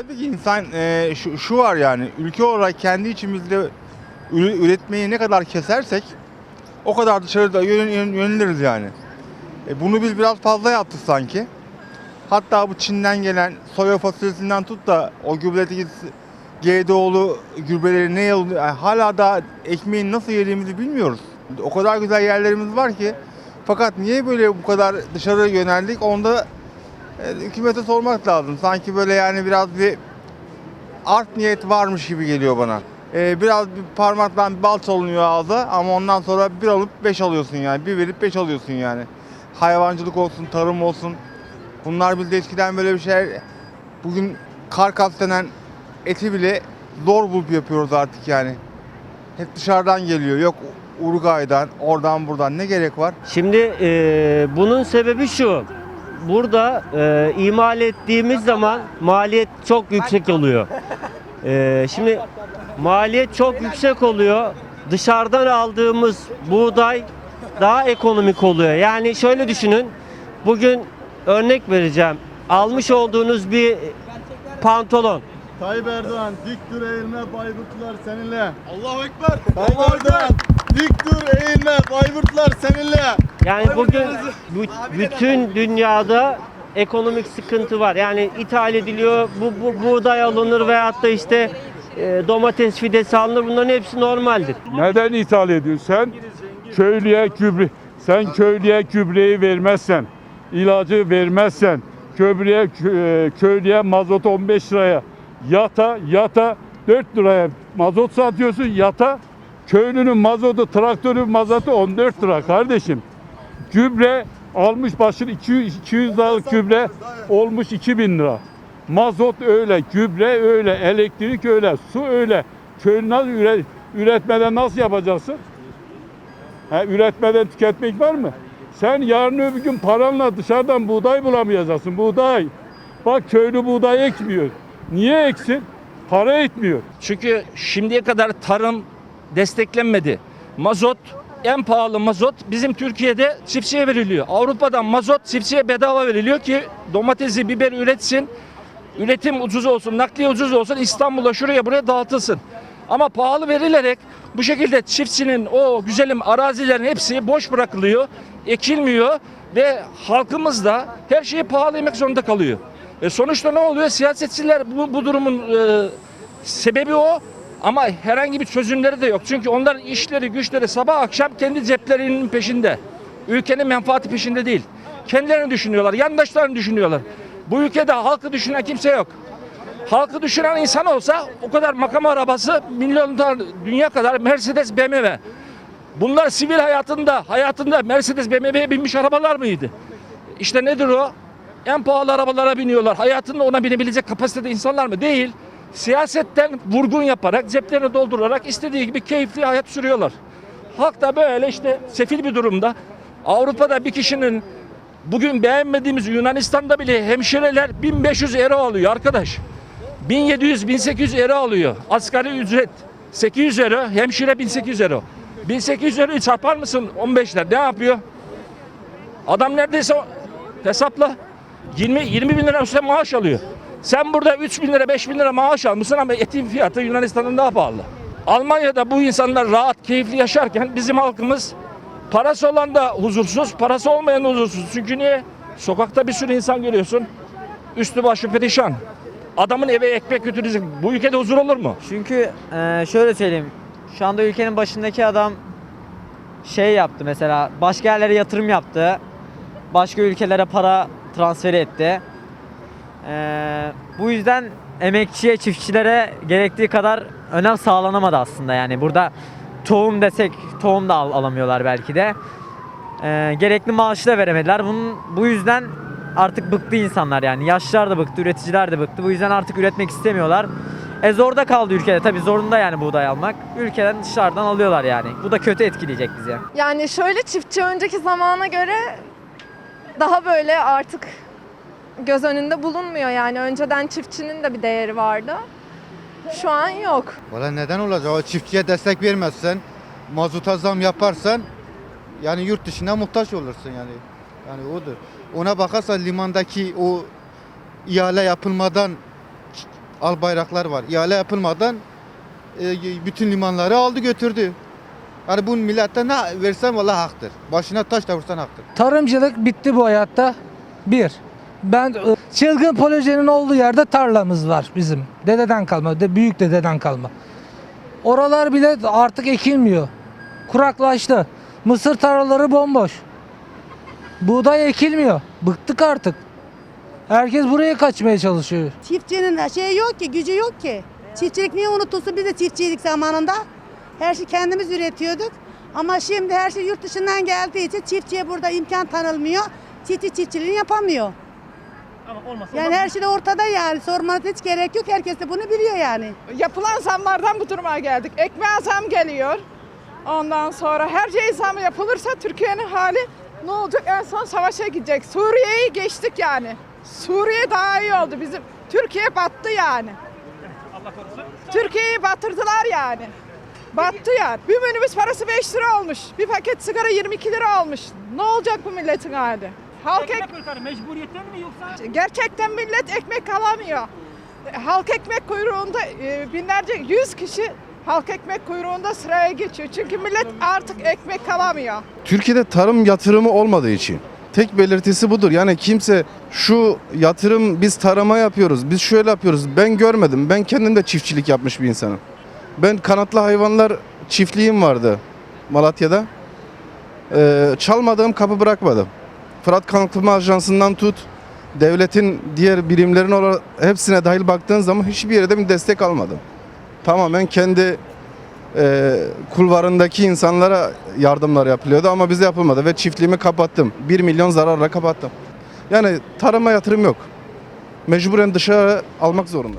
Tabii ki insan e, şu, şu var yani ülke olarak kendi içimizde üretmeyi ne kadar kesersek o kadar dışarıda yön- yön- yöneliriz yani. E, bunu biz biraz fazla yaptık sanki. Hatta bu Çin'den gelen soya fasulyesinden tut da o gübredeki GDO'lu gübreleri ne yıl yani hala da ekmeğin nasıl yediğimizi bilmiyoruz. O kadar güzel yerlerimiz var ki fakat niye böyle bu kadar dışarı yöneldik onda e, hükümete sormak lazım. Sanki böyle yani biraz bir art niyet varmış gibi geliyor bana. E, biraz bir parmaktan bal çalınıyor ağza ama ondan sonra bir alıp beş alıyorsun yani. Bir verip beş alıyorsun yani. Hayvancılık olsun, tarım olsun. Bunlar bizde eskiden böyle bir şeyler bugün karkas denen eti bile zor bulup yapıyoruz artık yani. Hep dışarıdan geliyor. Yok Uruguay'dan, oradan buradan ne gerek var? Şimdi e, bunun sebebi şu. Burada e, imal ettiğimiz zaman maliyet çok yüksek oluyor. E, şimdi maliyet çok yüksek oluyor. Dışarıdan aldığımız buğday daha ekonomik oluyor. Yani şöyle düşünün. Bugün örnek vereceğim. Almış olduğunuz bir pantolon Tayyip Erdoğan dik dur eğilme Bayburtlular seninle. Allahu Ekber. Tayyip Erdoğan dik dur eğilme Bayburtlular seninle. Yani bugün bü- bütün dünyada ekonomik sıkıntı var. Yani ithal ediliyor, bu, bu buğday alınır veyahut da işte e, domates fidesi alınır. Bunların hepsi normaldir. Neden ithal ediyorsun? Sen köylüye gübre, sen köylüye gübreyi vermezsen, ilacı vermezsen, köylüye kö- köylüye mazot 15 liraya, yata yata 4 liraya mazot satıyorsun, yata köylünün mazotu, traktörün mazotu 14 lira kardeşim. Gübre almış başını 200, 200 liralık gübre olmuş 2000 lira. Mazot öyle, gübre öyle, elektrik öyle, su öyle. Köylü nasıl üre- üretmeden nasıl yapacaksın? Ha, üretmeden tüketmek var mı? Sen yarın öbür gün paranla dışarıdan buğday bulamayacaksın. Buğday. Bak köylü buğday ekmiyor. Niye eksin? Para etmiyor. Çünkü şimdiye kadar tarım desteklenmedi. Mazot en pahalı mazot bizim Türkiye'de çiftçiye veriliyor. Avrupa'dan mazot çiftçiye bedava veriliyor ki domatesi, biber üretsin. Üretim ucuz olsun, nakliye ucuz olsun, İstanbul'a şuraya buraya dağıtılsın. Ama pahalı verilerek bu şekilde çiftçinin o güzelim arazilerin hepsi boş bırakılıyor, ekilmiyor ve halkımız da her şeyi pahalı yemek zorunda kalıyor. E sonuçta ne oluyor? Siyasetçiler bu, bu durumun e, sebebi o ama herhangi bir çözümleri de yok. Çünkü onların işleri, güçleri sabah akşam kendi ceplerinin peşinde. Ülkenin menfaati peşinde değil. Kendilerini düşünüyorlar, yandaşlarını düşünüyorlar. Bu ülkede halkı düşünen kimse yok. Halkı düşünen insan olsa o kadar makam arabası milyonlar dünya kadar Mercedes BMW. Bunlar sivil hayatında hayatında Mercedes BMW'ye binmiş arabalar mıydı? İşte nedir o? En pahalı arabalara biniyorlar. Hayatında ona binebilecek kapasitede insanlar mı? Değil. Siyasetten vurgun yaparak, ceplerini doldurarak istediği gibi keyifli hayat sürüyorlar. Halk da böyle işte sefil bir durumda. Avrupa'da bir kişinin bugün beğenmediğimiz Yunanistan'da bile hemşireler 1500 euro alıyor arkadaş. 1700-1800 euro alıyor. Asgari ücret 800 euro, hemşire 1800 euro. 1800 euroyu çarpar mısın 15'ler ne yapıyor? Adam neredeyse hesapla 20 20 bin lira maaş alıyor. Sen burada 3 bin lira 5 bin lira maaş almışsın ama etin fiyatı Yunanistan'ın daha pahalı. Almanya'da bu insanlar rahat, keyifli yaşarken bizim halkımız parası olan da huzursuz, parası olmayan da huzursuz. Çünkü niye? Sokakta bir sürü insan görüyorsun. Üstü başı perişan. Adamın eve ekmek götürecek. Bu ülkede huzur olur mu? Çünkü eee, şöyle söyleyeyim. Şu anda ülkenin başındaki adam şey yaptı mesela başka yerlere yatırım yaptı. Başka ülkelere para transferi etti. Eee, bu yüzden emekçiye, çiftçilere gerektiği kadar önem sağlanamadı aslında yani. Burada tohum desek tohum da al- alamıyorlar belki de. Eee, gerekli maaşı da veremediler. Bunun, bu yüzden artık bıktı insanlar yani. Yaşlılar da bıktı, üreticiler de bıktı. Bu yüzden artık üretmek istemiyorlar. E zorda kaldı ülkede. Tabii zorunda yani buğday almak. Ülkeden dışarıdan alıyorlar yani. Bu da kötü etkileyecek bizi. Yani şöyle çiftçi önceki zamana göre daha böyle artık göz önünde bulunmuyor yani. Önceden çiftçinin de bir değeri vardı. Şu an yok. Valla neden olacak? O çiftçiye destek vermezsen, mazuta zam yaparsan yani yurt dışına muhtaç olursun yani. Yani odur. Ona bakarsan limandaki o ihale yapılmadan al bayraklar var. İhale yapılmadan e, bütün limanları aldı götürdü. Yani bu millete ne versen vallahi haktır. Başına taş da vursan haktır. Tarımcılık bitti bu hayatta. Bir. Ben e, çılgın projenin olduğu yerde tarlamız var bizim. Dededen kalma, de, büyük dededen kalma. Oralar bile artık ekilmiyor. Kuraklaştı. Mısır tarlaları bomboş. Buğday ekilmiyor. Bıktık artık. Herkes buraya kaçmaya çalışıyor. Çiftçinin şeyi yok ki, gücü yok ki. Çiftçilik niye unutulsun? Biz de çiftçiydik zamanında. Her şey kendimiz üretiyorduk. Ama şimdi her şey yurt dışından geldiği için çiftçiye burada imkan tanınmıyor. Çiftçi çiftçiliğini yapamıyor. Yani her şey de ortada yani. Sormanız hiç gerek yok. Herkes de bunu biliyor yani. Yapılan zamlardan bu duruma geldik. Ekmeğe zam geliyor. Ondan sonra her şey zam yapılırsa Türkiye'nin hali ne olacak? En son savaşa gidecek. Suriye'yi geçtik yani. Suriye daha iyi oldu bizim. Türkiye battı yani. Türkiye'yi batırdılar yani. Battı yani. Bir minibüs parası 5 lira olmuş. Bir paket sigara 22 lira olmuş. Ne olacak bu milletin hali? Halk ek... Mecburiyetten mi yoksa? Gerçekten millet ekmek alamıyor. Halk ekmek kuyruğunda e, binlerce, yüz kişi halk ekmek kuyruğunda sıraya geçiyor. Çünkü millet artık ekmek alamıyor. Türkiye'de tarım yatırımı olmadığı için. Tek belirtisi budur. Yani kimse şu yatırım biz tarıma yapıyoruz, biz şöyle yapıyoruz. Ben görmedim. Ben kendim de çiftçilik yapmış bir insanım. Ben kanatlı hayvanlar çiftliğim vardı Malatya'da. Ee, çalmadığım kapı bırakmadım. Fırat Kanıtlama Ajansı'ndan tut, devletin diğer birimlerin olarak hepsine dahil baktığın zaman hiçbir yerde bir destek almadım. Tamamen kendi e, kulvarındaki insanlara yardımlar yapılıyordu ama bize yapılmadı ve çiftliğimi kapattım. 1 milyon zararla kapattım. Yani tarıma yatırım yok. Mecburen dışarı almak zorunda.